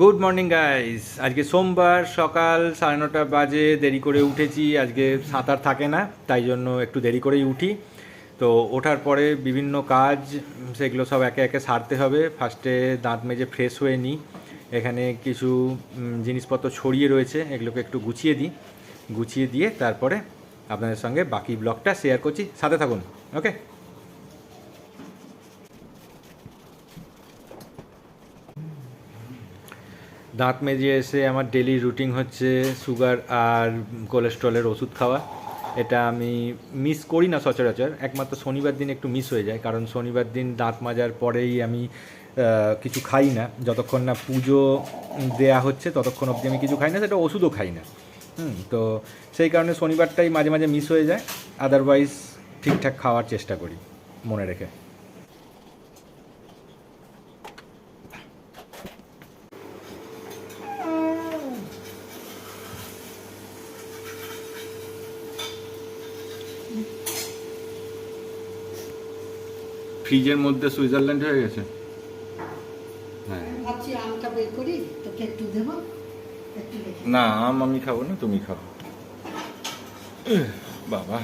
Good morning guys আজকে সোমবার, সকাল সাড়ে নটা বাজে, দেরি করে উঠেছি। আজকে সাঁতার থাকে না, তাই জন্য একটু দেরি করেই উঠি। তো ওঠার পরে বিভিন্ন কাজ, সেগুলো সব একে একে সারতে হবে। ফার্স্টে দাঁত মেজে ফ্রেশ হয়ে নিই। এখানে কিছু জিনিসপত্র ছড়িয়ে রয়েছে, এগুলোকে একটু গুছিয়ে দিই। গুছিয়ে দিয়ে তারপরে আপনাদের সঙ্গে বাকি ব্লগটা শেয়ার করছি। সাথে থাকুন ওকে দাঁত মেজে এসে আমার ডেলি রুটিন হচ্ছে সুগার আর কোলেস্ট্রলের ওষুধ খাওয়া। এটা আমি মিস করি না সচরাচর। একমাত্র শনিবার দিন একটু মিস হয়ে যায়, কারণ শনিবার দিন দাঁত মাজার পরেই আমি কিছু খাই না। যতক্ষণ না পুজো দেয়া হচ্ছে, ততক্ষণ অবধি আমি কিছু খাই না, সেটা ওষুধও খাই না। হুম, তো সেই কারণে শনিবারটাই মাঝে মাঝে মিস হয়ে যায়। আদারওয়াইজ ঠিকঠাক খাওয়ার চেষ্টা করি, মনে রেখে। ফ্রিজের মধ্যে সুইজারল্যান্ড হয়ে গেছে? হ্যাঁ। ভাবছি আমটা বের করি তোকে একটু দেবো? না। আম আমি খাব না তুমি খাও। বাবা।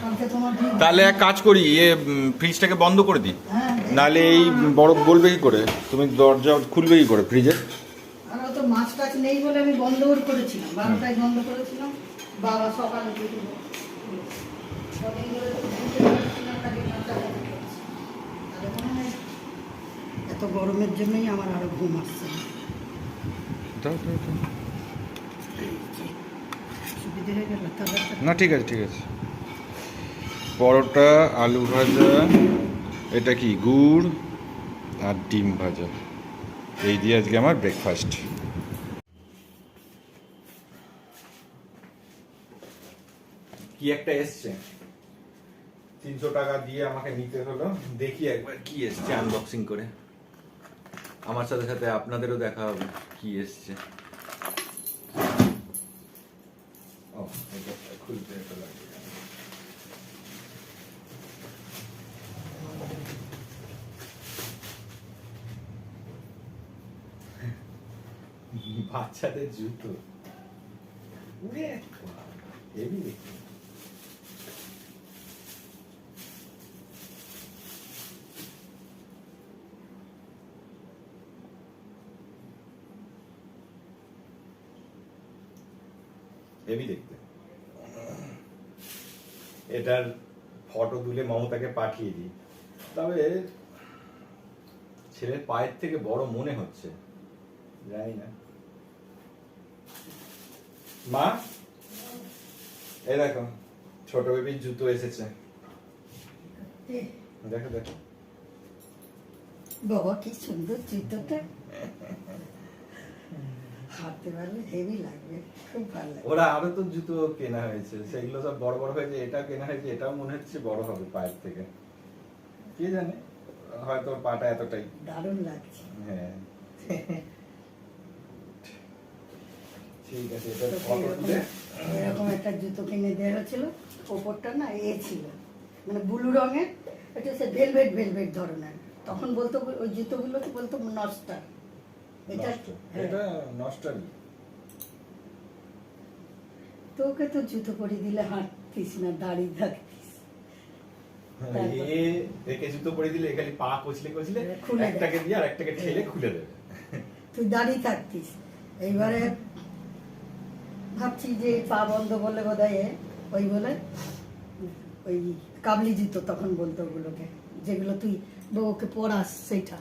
তাহলে এক কাজ করি উম, ফ্রিজটাকে বন্ধ করে দিই। হ্যাঁ নাহলে এই বরফ গলবে কি করে? তুমি দরজা খুলবে কি করে ফ্রিজের মাছ টাছ নেই বলে আমি বন্ধ করেছিলাম বারোটায় বন্ধ করেছিলাম। বাবা সকালে এত গরমের জন্যই আমার আরও ঘুম আসছে। না। ঠিক আছে ঠিক আছে। পরোটা আলু ভাজা এটা কি গুড় আর ডিম ভাজা। এই দিয়ে আজকে আমার ব্রেকফাস্ট কি একটা এসছে? তিনশো টাকা দিয়ে আমাকে নিতে হলো। দেখি একবার কি এসছে। আনবক্সিং করে। আমার সাথে সাথে আপনাদেরও দেখা হবে কি এসছে। ও খুলতে লাগে। বাচ্চাদের জুতো। হেভি দেখতে। হেভি দেখতে। এটার ফটো তুলে মমতাকে পাঠিয়ে দিই। তবে ছেলের পায়ের থেকে বড় মনে হচ্ছে। জানি না। মা? এই দেখো ছোট বেবির জুতো এসেছে। দেখো দেখো। বাবা কি সুন্দর জুতোটা। পারলে হেভি লাগবে খুব ভালো লাগবে। ওরা আরও তো জুতো কেনা হয়েছে সেগুলো সব বড় বড় হয়েছে এটা কেনা হয়েছে এটাও মনে হচ্ছে বড় হবে পায়ের থেকে। কে জানে? হয়তো পাটা এতটাই। দারুণ লাগছে। হ্যাঁ। ঠিক আছে এটা ফটো তুলে। এরকম একটা জুতো কিনে দেওয়া হয়েছিল ওপরটা না এ ছিল মানে ব্লু রঙের এটা হচ্ছে ভেলভেট ভেলভেট ধরনের। তখন বলতো ওই জুতোগুলোকে বলতো নস্টার। এটা হ্যাঁ। তোকে তো জুতো পরিয়ে দিলে হাঁটতিস না দাঁড়িয়ে থাকতিস এ একে জুতো পরে দিলে খালি পা কচলে কচলে একটাকে দিয়ে আর একটাকে ঠেলে খুলে দেবে তুই দাঁড়িয়ে থাকতিস এইবারে ভাবছি যে পা বন্ধ বলে বোধ ওই বলে ওই কাবলি জুতো তখন বলতো ওগুলোকে যেগুলো তুই বউকে পরাস সেইটা।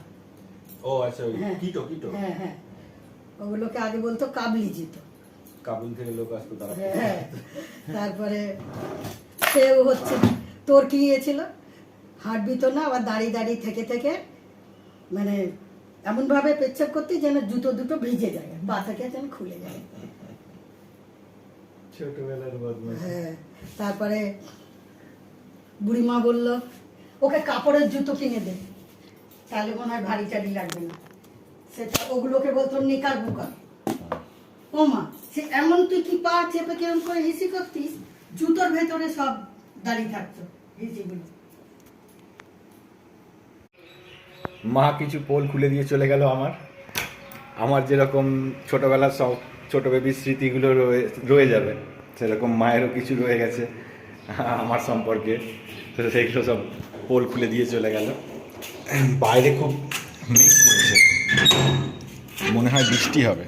ও আচ্ছা হ্যাঁ। Keto keto? হ্যাঁ হ্যাঁ ওগুলোকে আগে বলতো কাবলি জুতো। কাবুল থেকে লোক আসতো তারা হ্যাঁ তারপরে সেও হচ্ছে তোর কি ইয়ে হাঁটবি তো না আবার দাঁড়িয়ে দাঁড়িয়ে থেকে থেকে মানে এমনভাবে পেচ্ছাপ করতে যেন জুতো দুটো ভিজে যায় পা থেকে যেন খুলে যায়। ছোটবেলার হ্যাঁ তারপরে বুড়িমা বলল ওকে কাপড়ের জুতো কিনে দে। তাহলে মনে হয় ভারী টারি লাগবে না। সেটা ওগুলোকে বলতো নিকার বুকার ও মা, সে এমন তুই কি পা চেপে কেমন করে হিসি করতিস? জুতোর ভেতরে সব দাঁড়িয়ে থাকতো হিসিগুলো মা কিছু পোল খুলে দিয়ে চলে গেল আমার। আমার যেরকম ছোটোবেলার সব ছোটো বেবির স্মৃতিগুলো রয়ে রয়ে যাবে, সেরকম মায়েরও কিছু রয়ে গেছে, আমার সম্পর্কে। তো সেগুলো সব পোল খুলে দিয়ে চলে গেল। বাইরে খুব মেঘ করেছে। মনে হয় বৃষ্টি হবে।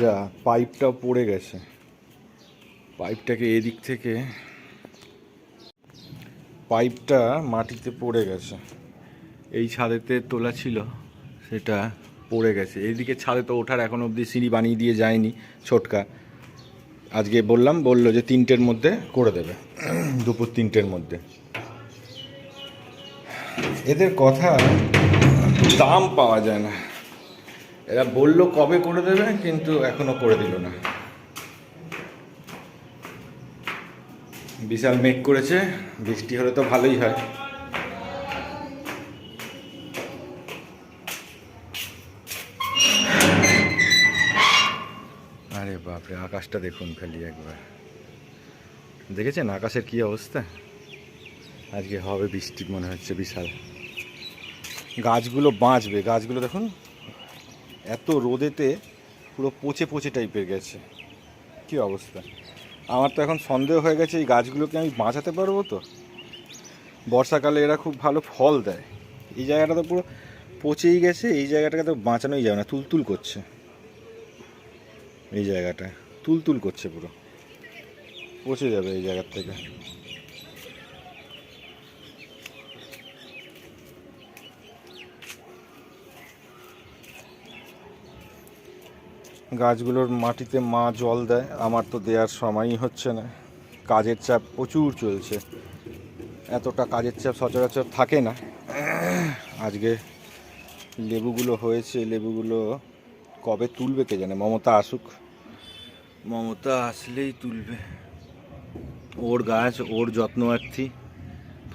যা পাইপটাও পড়ে গেছে। পাইপটাকে এদিক থেকে পাইপটা মাটিতে পড়ে গেছে। এই ছাদেতে তোলা ছিল সেটা পড়ে গেছে। এইদিকে ছাদে তো ওঠার এখন অবধি সিঁড়ি বানিয়ে দিয়ে যায়নি ছোটকা। আজকে বললাম বলল যে তিনটের মধ্যে করে দেবে। দুপুর তিনটের মধ্যে। এদের কথা দাম পাওয়া যায় না। এরা বলল কবে করে দেবে, কিন্তু এখনও করে দিল না। বিশাল মেঘ করেছে, বৃষ্টি হলে তো ভালোই হয়। আরে বাপরে, আকাশটা দেখুন খালি একবার। দেখেছেন আকাশের কি অবস্থা? আজকে হবে বৃষ্টি মনে হচ্ছে, বিশাল। গাছগুলো বাঁচবে। গাছগুলো দেখুন, এত রোদেতে পুরো পচে পচে টাইপের গেছে। কি অবস্থা? আমার তো এখন সন্দেহ হয়ে গেছে, এই গাছগুলোকে আমি বাঁচাতে পারব তো? বর্ষাকালে এরা খুব ভালো ফল দেয়। এই জায়গাটা তো পুরো পচেই গেছে, এই জায়গাটাকে তো বাঁচানোই যাবে না, তুলতুল করছে। এই জায়গাটা, তুলতুল করছে পুরো। পচে যাবে এই জায়গার থেকে। গাছগুলোর মাটিতে মা জল দেয়, আমার তো দেওয়ার সময়ই হচ্ছে না। কাজের চাপ প্রচুর চলছে। এতটা কাজের চাপ সচরাচর থাকে না। আজকে লেবুগুলো হয়েছে, লেবুগুলো কবে তুলবে কে জানে? মমতা আসুক। মমতা আসলেই তুলবে। ওর গাছ, ওর যত্নয়ার্থী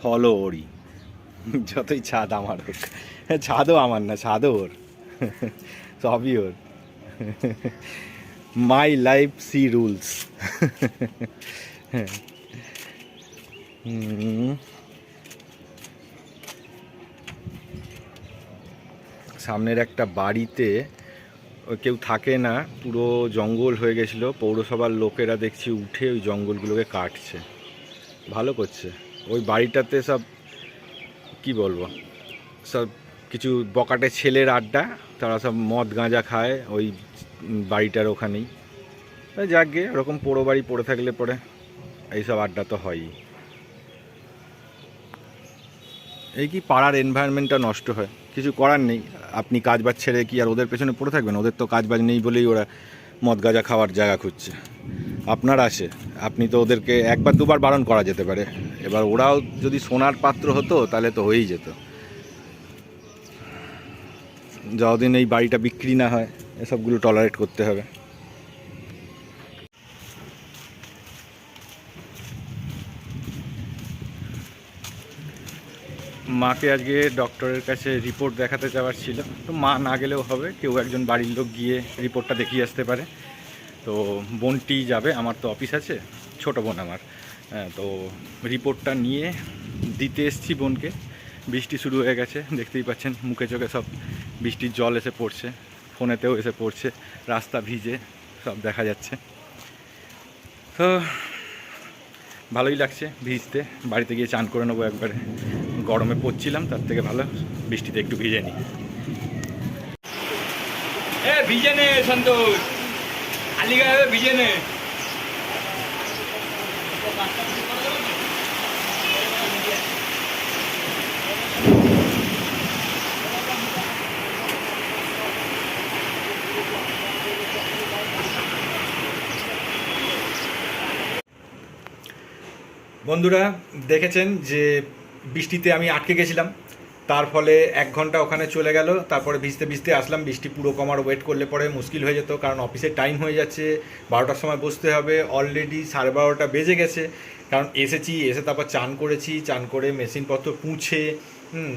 ফলও ওরই। যতই ছাদ আমার হোক। ছাদও আমার না, ছাদও ওর। সবই ওর। মাই লাইফ সি রুলস সামনের একটা বাড়িতে কেউ থাকে না, পুরো জঙ্গল হয়ে গেছিল। পৌরসভার লোকেরা দেখছি উঠে ওই জঙ্গলগুলোকে কাটছে। ভালো করছে। ওই বাড়িটাতে সব, কি বলব, সব কিছু বকাটে ছেলের আড্ডা তারা সব মদ গাঁজা খায় ওই বাড়িটার ওখানেই। যাক ওরকম পোড়ো বাড়ি পড়ে থাকলে পরে এইসব আড্ডা তো হয়ই। এই কি পাড়ার এনভায়রনমেন্টটা নষ্ট হয়? কিছু করার নেই। আপনি কাজ বাজ ছেড়ে কি আর ওদের পেছনে পড়ে থাকবেন? ওদের তো কাজ বাজ নেই বলেই ওরা মদ গাঁজা খাওয়ার জায়গা খুঁজছে। আপনার আসে। আপনি তো ওদেরকে একবার দুবার বারণ করা যেতে পারে। এবার ওরাও যদি সোনার পাত্র হতো, তাহলে তো হয়েই যেত। যতদিন এই বাড়িটা বিক্রি না হয় এসবগুলো টলারেট করতে হবে। মাকে আজকে ডক্টরের কাছে রিপোর্ট দেখাতে যাওয়ার ছিল। তো মা না গেলেও হবে কেউ একজন বাড়ির লোক গিয়ে রিপোর্টটা দেখিয়ে আসতে পারে। তো বোনটি যাবে আমার তো অফিস আছে ছোট বোন আমার। হ্যাঁ, তো রিপোর্টটা নিয়ে দিতে এসছি বোনকে। বৃষ্টি শুরু হয়ে গেছে দেখতেই পাচ্ছেন মুখে চোখে সব বৃষ্টির জল এসে পড়ছে, ফোনেতেও এসে পড়ছে, রাস্তা ভিজে সব দেখা যাচ্ছে। তো ভালোই লাগছে ভিজতে, বাড়িতে গিয়ে চান করে নেব একবারে। গরমে পড়ছিলাম, তার থেকে ভালো বৃষ্টিতে একটু ভিজে নিই। ভিজে নে সন্তোষ। খালি গায়ে ভিজে নে। বন্ধুরা, দেখেছেন যে বৃষ্টিতে আমি আটকে গেছিলাম। তার ফলে এক ঘণ্টা ওখানে চলে গেল। তারপরে ভিজতে ভিজতে আসলাম। বৃষ্টি পুরো কমার ওয়েট করলে পরে মুশকিল হয়ে যেত, কারণ অফিসের টাইম হয়ে যাচ্ছে। বারোটার সময় বসতে হবে। অলরেডি সাড়ে বারোটা বেজে গেছে। কারণ এসেছি, এসে তারপর চান করেছি। চান করে মেশিনপত্র পুঁছে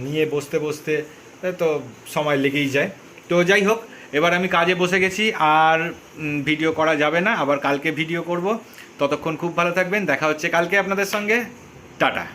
নিয়ে বসতে বসতে তো সময় লেগেই যায়। তো যাই হোক, এবার আমি কাজে বসে গেছি। আর ভিডিও করা যাবে না। আবার কালকে ভিডিও করব। ততক্ষণ খুব ভালো থাকবেন। দেখা হচ্ছে কালকে আপনাদের সঙ্গে। টাটা।